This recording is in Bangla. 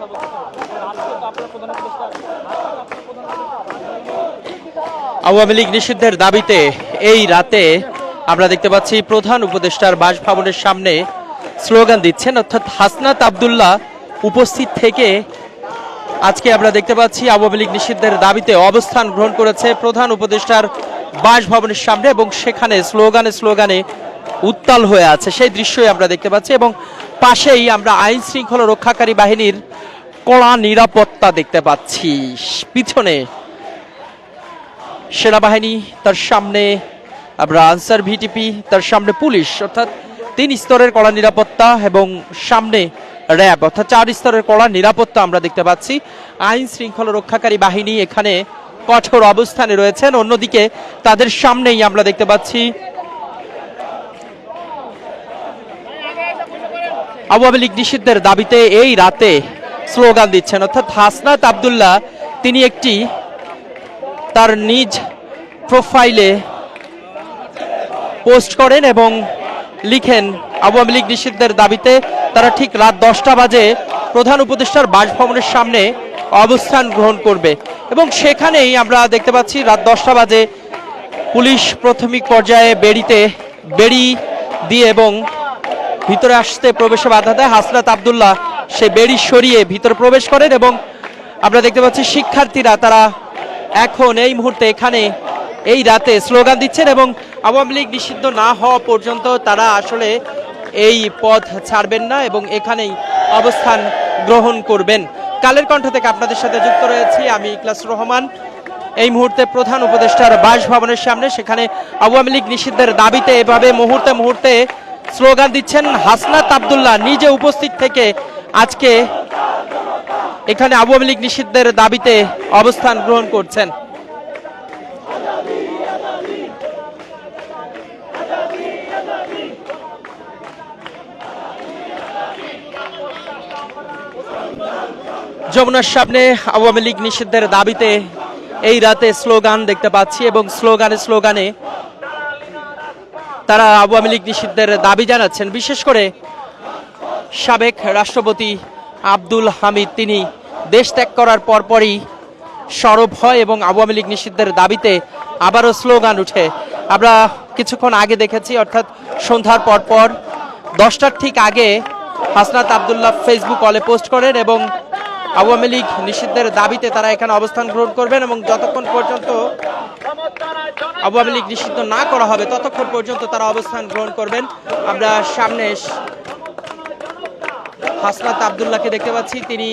কথা আওয়ামী লীগ নিষিদ্ধের দাবিতে এই রাতে আমরা দেখতে পাচ্ছি প্রধান উপদেষ্টার বাসভবনের সামনে স্লোগান দিচ্ছেন, অর্থাৎ হাসনাত আবদুল্লাহ উপস্থিত থেকে আজকে আমরা দেখতে পাচ্ছি আওয়ামী লীগ নিষিদ্ধের দাবিতে অবস্থান গ্রহণ করেছে প্রধান উপদেষ্টার বাসভবনের সামনে এবং সেখানে স্লোগানে স্লোগানে উত্তাল হয়ে আছে। সেই দৃশ্যই আমরা দেখতে পাচ্ছি এবং পাশেই আমরা আইন শৃঙ্খলা রক্ষাকারী বাহিনীর কড়া নিরাপত্তা দেখতে পাচ্ছি। পিছনে সেনাবাহিনী, তার সামনে আমরা আনসার ভিটিপি, তার সামনে পুলিশ, অর্থাৎ তিন স্তরের কড়া নিরাপত্তা এবং সামনে র্যাব, অর্থাৎ চার স্তরের কড়া নিরাপত্তা আমরা দেখতে পাচ্ছি। আইন শৃঙ্খলা রক্ষাকারী বাহিনী এখানে কঠোর অবস্থানে রয়েছেন। অন্যদিকে তাদের সামনেই আমরা দেখতে পাচ্ছি আওয়ামী লীগ নিষিদ্ধের দাবিতে এই রাতে স্লোগান দিচ্ছেন। অর্থাৎ হাসনাত আবদুল্লাহ, তিনি একটি তার নিজ প্রোফাইলে পোস্ট করেন এবং লিখেন, আওয়ামী লীগ নিষিদ্ধের দাবিতে তারা ঠিক রাত দশটা বাজে প্রধান উপদেষ্টার বাসভবনের সামনে অবস্থান গ্রহণ করবে। এবং সেখানেই আমরা দেখতে পাচ্ছি রাত দশটা বাজে পুলিশ প্রাথমিক পর্যায়ে বেড়িতে বেড়ি দিয়ে এবং ভিতরে আসতে প্রবেশে বাধা দেয় হাসনাত আবদুল্লাহ। সে বেড়ি সরিয়ে ভিতরে প্রবেশ করেন এবং আমরা দেখতে পাচ্ছি শিক্ষার্থীরা তারা এখন এই মুহূর্তে এখানে এই রাতে স্লোগান দিচ্ছেন এবং আওয়ামী লীগ নিষিদ্ধ না হওয়া পর্যন্ত তারা আসলে এই পথ ছাড়বেন না এবং এখানেই অবস্থান গ্রহণ করবেন। কালের কণ্ঠ থেকে আপনাদের সাথে যুক্ত রয়েছি আমি ইকলাস রহমান। এই মুহূর্তে প্রধান উপদেষ্টার বাসভবনের সামনে সেখানে আওয়ামী লীগ নিষিদ্ধের দাবিতে এভাবে মুহূর্তে মুহূর্তে স্লোগান দিচ্ছেন হাসনাত আবদুল্লাহ, নিজে উপস্থিত থেকে আজকে এখানে আওয়ামী লীগ নিষিদ্ধের দাবিতে অবস্থান গ্রহণ করছেন। যমুনার সামনে আওয়ামী লীগ নিষিদ্ধের দাবিতে এই রাতে স্লোগান দেখতে পাচ্ছি এবং স্লোগানে স্লোগানে তারা আওয়ামী লীগ নিষিদ্ধের দাবি জানাচ্ছেন। বিশেষ করে সাবেক রাষ্ট্রপতি আব্দুল হামিদ। তিনি দেশ ত্যাগ করার পরপরই সরব হয় এবং আওয়ামী লীগ নিষিদ্ধের দাবিতে আবারও স্লোগান উঠে। আমরা কিছুক্ষণ আগে দেখেছি, অর্থাৎ সন্ধ্যার পর পর দশটার ঠিক আগে হাসনাত আবদুল্লাহ ফেসবুক কলে পোস্ট করেন এবং আওয়ামী লীগ নিষিদ্ধের দাবিতে তারা এখানে অবস্থান গ্রহণ করবেন এবং যতক্ষণ পর্যন্ত আওয়ামী লীগ নিষিদ্ধ না করা হবে, ততক্ষণ পর্যন্ত তারা অবস্থান গ্রহণ করবেন। আমরা সামনে হাসনাত আবদুল্লাহকে দেখতে পাচ্ছি। তিনি